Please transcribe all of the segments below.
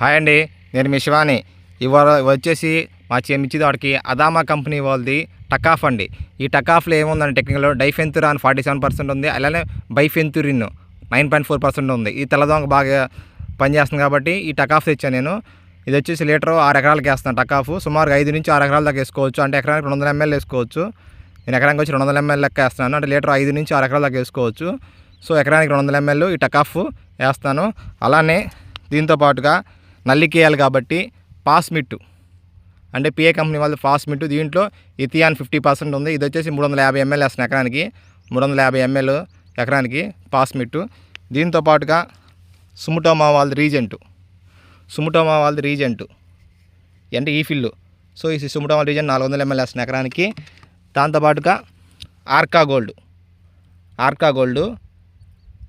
Hi అండి నేను మీ శివాని. ఇవాళ వచ్చేసి మా చెమిచ్చి వాడికి అదామా కంపెనీ వాళ్ళది టకాఫ్ అండి. ఈ టకాఫ్లో ఏముందండి టెక్నికల్లో డైఫెంతురాన్ ఫార్టీ సెవెన్ పర్సెంట్ ఉంది అలానే bifenthrin nine point four percent ఉంది. ఈ తెల్లదోంగ బాగా పనిచేస్తుంది కాబట్టి ఈ టకాఫ్ తెచ్చాను నేను. ఇది వచ్చేసి లీటర్ ఆరు ఎకరాలకి వేస్తాను టకాఫ్ సుమారుగా ఐదు నుంచి ఆరు ఎకరాల దాకా వేసుకోవచ్చు. అంటే ఎకరానికి రెండు వందల ఎంఎల్ వేసుకోవచ్చు. నేను ఎకరానికి వచ్చి రెండు వందల ఎంఎల్ లెక్క వేస్తున్నాను. అంటే లీటర్ ఐదు నుంచి ఆరు ఎకరాల దాకా వేసుకోవచ్చు. సో ఎకరానికి రెండు వందల ఎంఎల్ ఈ టకాఫ్ వేస్తాను. అలానే దీంతో పాటుగా నల్లికేయాలి కాబట్టి పాస్మిట్టు అంటే పిఏ కంపెనీ వాళ్ళది ఫాస్మిట్ దీంట్లో ఇథియాన్ ఫిఫ్టీ పర్సెంట్ ఉంది. ఇది వచ్చేసి మూడు వందల యాభై ఎంఎల్ వేస్తున్న ఎకరానికి మూడు వందల యాభై ఎంఎల్ ఎకరానికి పాస్మిట్ దీంతో పాటుగా సుముటోమా వాళ్ళది రీజెంటు. సుముటోమా వాళ్ళది రీజెంటు. అంటే ఈ ఫిల్లు సో ఈ సుముటోమా రీజెంట్ నాలుగు వందల ఎంఎల్ వేస్తున్న ఎకరానికి. దాంతోపాటుగా ఆర్కా గోల్డ్. ఆర్కా గోల్డ్.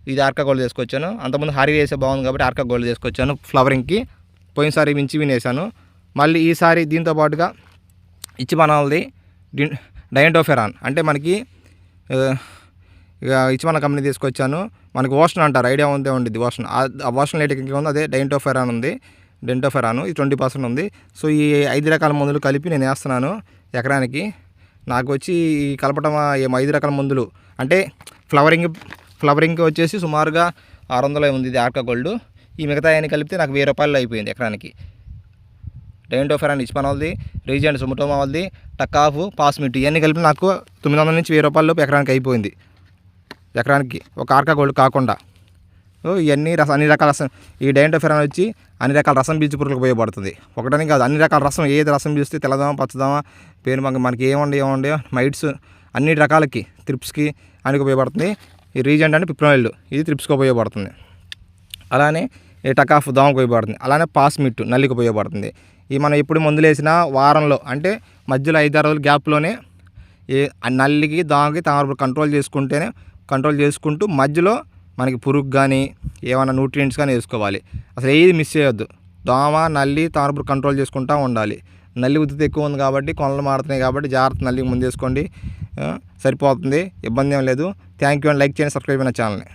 ఇది ఆర్కా గోల్డ్ తీసుకొచ్చాను. అంతకుముందు హరి వేసే బాగుంది కాబట్టి ఆర్కా గోల్డ్ తీసుకొచ్చాను ఫ్లవరింగ్కి. పోయినసారి మించి వినేసాను మళ్ళీ ఈసారి దీంతో పాటుగా ఇచ్చి మనల్ది డయంటోఫెరాన్ అంటే మనకి ఇక ఇచ్చి మన కంపెనీ తీసుకొచ్చాను. మనకి ఓషన్ అంటారు ఐడియా ఉందే ఉండిద్ది ఓషన్ ఆ ఓషన్ లేట్ ఇంకా ఉంది అదే డైంటోఫెరాన్ ఉంది. డెంటోఫెరాన్ ఇది ట్వంటీ పర్సెంట్ ఉంది. సో ఈ ఐదు రకాల మందులు కలిపి నేను వేస్తున్నాను ఎకరానికి. నాకు వచ్చి ఈ కలపటం ఏం ఐదు రకాల మందులు. అంటే ఫ్లవరింగ్ ఫ్లవరింగ్ వచ్చేసి సుమారుగా ఆరు వందల ఉంది ఇది ఆర్కా గోల్డ్. ఈ మిగతా అన్ని కలిపితే నాకు వెయ్యి రూపాయలు అయిపోయింది ఎకరానికి. డైంటోఫెరాన్ ఇస్పాన్ వాళ్ళది రీజెంట్ సుమటోమా వాళ్ళది టకాఫ్ పాస్మిట్ ఇవన్నీ కలిపి నాకు తొమ్మిది వందల నుంచి వెయ్యి రూపాయలు ఎకరానికి అయిపోయింది. ఎకరానికి ఒక ఆర్కా గోల్డ్ కాకుండా. ఓ ఇవన్నీ రసం అన్ని రకాల రసం ఈ డైంటోఫెరాన్ వచ్చి అన్ని రకాల రసం పీల్చి పురుగులకు ఉపయోగపడుతుంది. ఒకటని కాదు అన్ని రకాల రసం ఏది రసం పీల్స్తే తెల్లదామా పచ్చదామా పేరు మనకి మనకి ఏముండే ఏముండే మైట్స్ అన్ని రకాలకి త్రిప్స్కి అనికి ఉపయోగపడుతుంది. ఈ రీజెంట్ అంటే పిప్రోయిల్ ఇది త్రిప్స్కి ఉపయోగపడుతుంది. అలానే టక్ టకాఫ్ దోమకు ఉపయోగపడుతుంది అలానే పాస్ మిట్టు నల్లికి ఉపయోగపడుతుంది ఈ మనం ఎప్పుడు మందులు వేసినా వారంలో అంటే మధ్యలో ఐదారు రోజుల గ్యాప్లోనే ఈ నల్లికి దోమకి తామర కంట్రోల్ చేసుకుంటేనే కంట్రోల్ చేసుకుంటూ మధ్యలో మనకి పురుగు కానీ ఏమైనా న్యూట్రియంట్స్ కానీ వేసుకోవాలి. అసలు ఏది మిస్ చేయొద్దు. దోమ నల్లి తామరపురు కంట్రోల్ చేసుకుంటూ ఉండాలి. నల్లి ఉద్దతి ఎక్కువ ఉంది కాబట్టి కొనలు మారుతున్నాయి కాబట్టి జాగ్రత్త నల్లికి ముందు వేసుకోండి. సరిపోతుంది. ఇబ్బంది ఏం లేదు. థ్యాంక్ యూ అండ్ లైక్ చేయండి సబ్స్క్రైబ్ అయిన ఛానల్ని